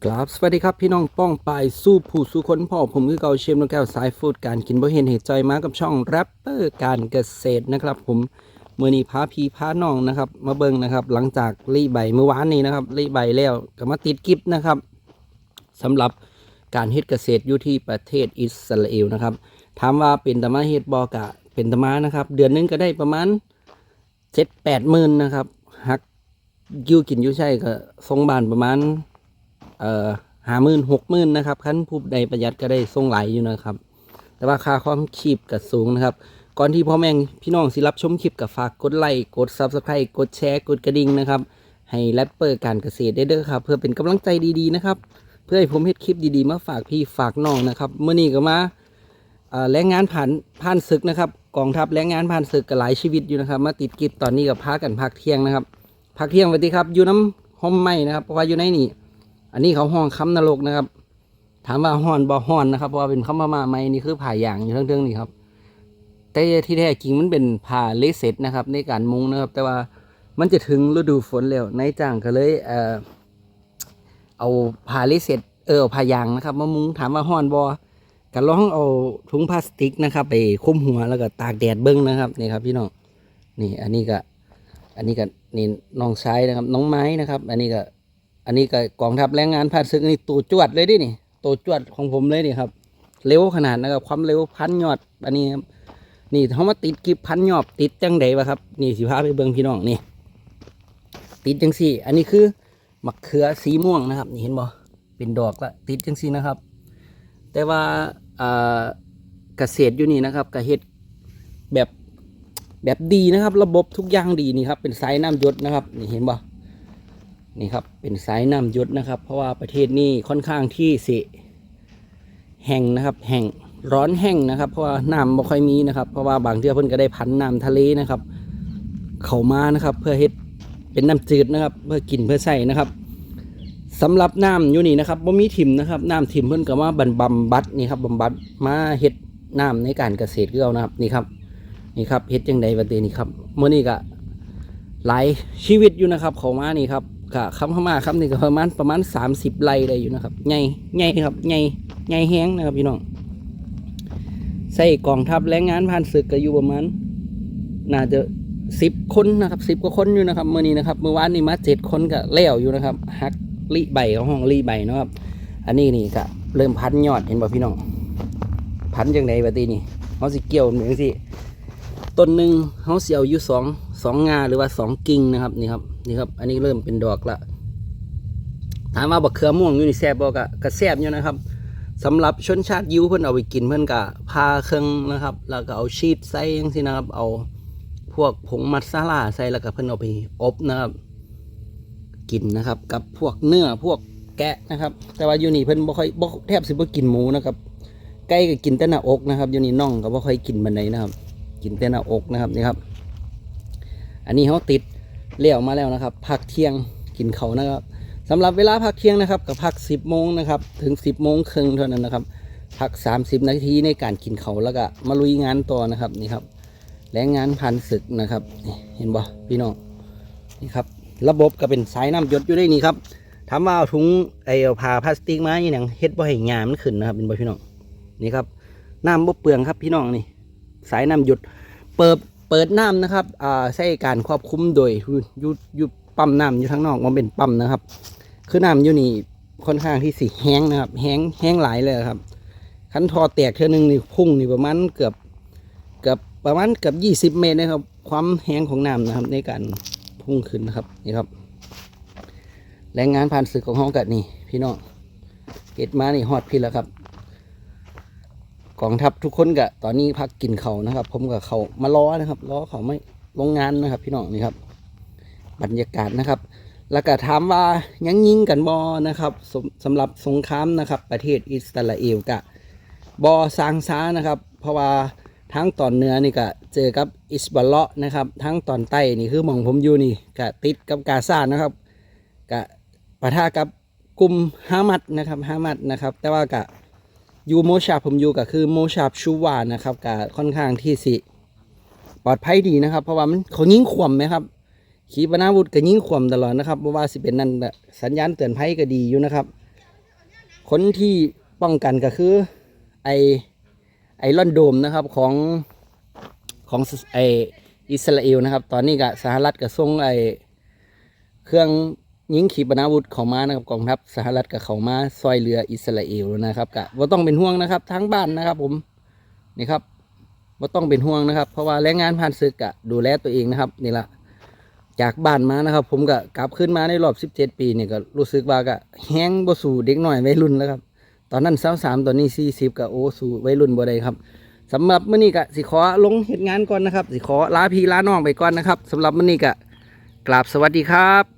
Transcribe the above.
สวัสดีครับพี่น้องป้องปายสู้ผู้สู้คนพ่อผมคือเกาเชมนกแก้วสายฟูดการกินบ่เห็นเหตุใจมากับช่องแรปเปอร์การเกษตรนะครับ ผมเมื่อนี้พาพีพาน้องนะครับ มาเบิ่งนะครับ หลังจากรีใบเมื่อวานนี้นะครับรีใบแล้วก็มาติดกิฟนะครับสำหรับการเฮ็ดเกษตรอยู่ที่ประเทศอิสราเอลนะครับถามว่าเป็นตมาเฮ็ดบอกะเป็นตมานะครับ เดือนหนึงก็ได้ประมาณเจ็ดแปดหมื่นนะครับหักอยูกินยูใช่ก็ทรงบานประมาณ เอ่อหาหมื่นหกหมื่นนะครับขั้นผู้ใดประหยัดก็ได้ทรงไหลอยู่นะครับ แต่ว่าค่าความชีพก็สูงนะครับ ก่อนที่พ่อแม่พี่น้องสิรับชมคลิปกับฝากกดไลค์กดซับสไครต์กดแชร์กดกระดิ่งนะครับ ให้แรปเปอร์การเกษตรได้เด้อครับ เพื่อเป็นกำลังใจดีๆนะครับ เพื่อให้ผมเฮ็ดคลิปดีๆมาฝากพี่ฝากน้องนะครับเมื่อนี้ก็มาแรงงานผ่านผ่านศึกนะครับ กองทัพแรงงานผ่านศึกก็หลายชีวิตอยู่นะครับ มาติดกิจตอนนี้ก็พักกันพักเที่ยงนะครับพักเที่ยงสวัสดีครับอยู่น้ำห้อมไม้นะครับเพราะว่าอยู่ในนี่ อันนี้เขาห้องคำนรกนะครับ ถามว่าห้อนบ่ห้อนนะครับเพราะว่าเป็นคำพม่าไหมนี่คือผ่าอย่างอยู่เรื่องๆนี่ครับแต่ที่แท้จริงมันเป็นผ่าเลเซตนะครับ ในการมุงนะครับ แต่ว่ามันจะถึงฤดูฝนแล้วนายจ้างก็เลยเออเอาผ่าเลเซตเออผ่ายางนะครับมามุงถามว่าห้อนบ่ก็ลองเอาถุงพลาสติกนะครับ ไปคุมหัวแล้วก็ตากแดดเบิ้งนะครับนี่ครับ พี่น้องนี่อันนี้ก็ อันนี้ก็นี่น้องชายนะครับ น้องไม้นะครับ อันนี้ก็ อันนี้ก็กองทัพแรงงานผ่านศึกนี่ตัวจวดเลยดินี่ตัวจวดของผมเลยนี่ครับ เร็วขนาดนะครับความเร็วพันยอด อันนี้ครับนี่เขามาติดกิบพันยอดติดจังใดวะครับ นี่สิพาไปเบิ่งพี่น้องนี่ ติดจังสี่ อันนี้คือมะเขือสีม่วงนะครับ นี่เห็นบ่เป็นดอกละติดจังสี่นะครับ แต่ว่าเกษตรอยู่นี่นะครับกเฮ็ดแบบแบบดีนะครับ ระบบทุกอย่างดีนี่ครับ เป็นสายน้ำยดนะครับ นี่เห็นบ่ นี่ครับเป็นสายน้ำหยศนะครับ เพราะว่าประเทศนี้ค่อนข้างที่สิแห้งนะครับแห้งร้อนแห้งนะครับ เพราะว่าน้ำไม่ค่อยมีนะครับ เพราะว่าบางเทื่อเพิ่นก็ได้พันน้ำทะเลนะครับ เข้ามานะครับ เพื่อเฮ็ดเป็นน้ำจืดนะครับ เพื่อกินเพื่อใส่นะครับสำหรับน้ำอยู่นี่นะครับบ่มีถิ่มนะครับน้ำถิ่มเพิ่นก็มาบำบำบัดนี่ครับบำบัดมาเฮ็ดน้ำในการเกษตรคือเอานะครับนี่ครับนี่ครับเฮ็ดจังใดบัดนี้นี่ครับเมื้อนี้ก็หลายชีวิตอยู่นะครับ เขามานี่ครับ กะคำเข้ามาครับนี่ก็ประมาณประมาณ30ไร่ได้อยู่นะครับใหญ่ใหญ่ครับใหญ่ใหญ่แห้งนะครับพี่น้องใส่กองทัพแรงงานผ่านศึกก็อยู่ประมาณน่าจะสิบคนนะครับสิบกว่าคนอยู่นะครับเมื่อนี้นะครับเมื่อวานนี้มาเจ็ดคนก็แล้วอยู่นะครับฮักรีใบของห้องรีใบนะครับ อันนี้นี่ก็เริ่มพันยอดเห็นป่ะพี่น้อง พันจังไดบัดนี้นี่เขาสิเกี่ยวเหมือนสิต้นหนึ่งเขาเสียวอยู่สอง สองงาหรือว่าสองกิ่งนะครับนี่ครับนี่ครับ อันนี้เริ่มเป็นดอกละถามว่าบักเขือม่วงอยู่นี่แซบบอกะกระแซบอยู่นะครับสำหรับชนชาติยิวเพิ่นเอาไปกินเพิ่อนกะพาเครื่องนะครับ แล้วก็เอาชีสใส่ยังสินะครับ เอาพวกผงมัสซาลาใส่แล้วก็เพิ่นเอาไปอบนะครับ กินนะครับ กับพวกเนื้อพวกแกะนะครับ แต่ว่าอยู่นี่เพิ่อนบ่ค่อยบ่แทบสิบ่กินหมูนะครับไก่ก็กินแต่หน้าอกนะครับอยู่นี่น่องก็บ่ค่อยกินบันไดนะครับ กินแต่หน้าอกนะครับนี่ครับ อันนี้เขาติดเลี้ยวมาแล้วนะครับพักเที่ยงกินเขานะครับสำหรับเวลาพักเที่ยงนะครับกับพักสิบโมงนะครับถึงสิบโมงครึ่งเท่านั้นนะครับพักสามสิบนาทีในการกินเขาแล้วก็มาลุยงานต่อนะครับนี่ครับแรงงานพันศึกนะครับนี่เห็นบ่พี่น้องนี่ครับระบบก็เป็นสายน้ำหยดอยู่ได้นี่ครับถามว่าเอาถุงไอ้เอาผ้าพลาสติกมาอย่างเฮ็ดบ่ให้งามมันขึ้นนะครับเป็นบ่พี่น้องนี่ครับน้ำบ่เปลืองครับพี่น้องนี่ สายน้ำหยุดเปิด เปิดน้ำนะครับอ่าใช้การควบคุมโดยยู่อยู่อยู่ปั๊มน้ำอยู่ข้งนอกมันเป็นปั๊มนะครับ คือน้ำอยู่นี่ค่อนข้างที่สีแห้งนะครับ แห้งแห้งหลายเลยครับคันทอแตกเท่านึงนี่พุ่งนี่ประมาณเกือบเกือบประมาณเกือบยี่สิบเมตรนะครับ ความแห้งของน้ำนะครับ ในการพุ่งขึ้นนะครับนี่ครับแรงงานผ่านศึกของห้องกัดนี่ พี่น้องเกตมานี่ฮอดพี่แล้วครับ กองทัพทุกคนก็ตอนนี้พักกินเขานะครับ ผมกับเขามารอนะครับรอเขาไม่ลงงานนะครับ พี่น้องนี่ครับ บรรยากาศนะครับ แล้วก็ถามว่ายังยิงกันบอนะครับสำหรับสงครามนะครับ ประเทศอิสราเอลกะบอสางช้านะครับ เพราะว่าทั้งตอนเหนือนี่ก็เจอกับอิสบอลเลาะนะครับ ทั้งตอนใต้นี่คือมองผมอยู่นี่กะติดกับกาซานะครับกะปะทะกับกลุ่มฮามัดนะครับฮามัดนะครับ แต่ว่ากะ อยู่โมชาบผมอยู่ก็คือโมชาบชูวานะครับก็ค่อนข้างที่สิปลอดภัยดีนะครับ เพราะว่ามันเขายิงขวมไหมครับ ขีปนาวุธก็ยิงขวมตลอดนะครับเพราะว่าสิเป็นนั่นสัญญาณเตือนภัยก็ดีอยู่นะครับ คนที่ป้องกันก็คือไอไอรอนโดมนะครับของของไออิสราเอลนะครับ ตอนนี้ก็สหรัฐก็ส่งไอเครื่อง ยิงขีปนาวุธเขามานะครับกองทัพสหรัฐก็เข้ามาซอยเรืออิสราเอลนะครับก็บ่าต้องเป็นห่วงนะครับ ทั้งบ้านนะครับ ผมนี่ครับบ่าต้องเป็นห่วงนะครับ เพราะว่าแรงงานผ่านศึกก็ดูแลตัวเองนะครับนี่ละจากบ้านมานะครับ ผมก็กลับขึ้นมาในรอบ 17 ปีนี่ก็รู้สึกว่าก็แห้งบ่สู่เด็กหน้อยวัยรุ่นแล้วครับ ตอนนั้นสาวสามตอนนี้40ก็โอ้สู่วัยรุ่นบ่ได้ครับสำหรับมื้อนี้ก็สิขอลงเฮ็ดงานก่อนนะครับ สิขอลาพี่ลาน้องไปก่อนนะครับสำหรับมื้อนี้ก็กราบสวัสดีครับ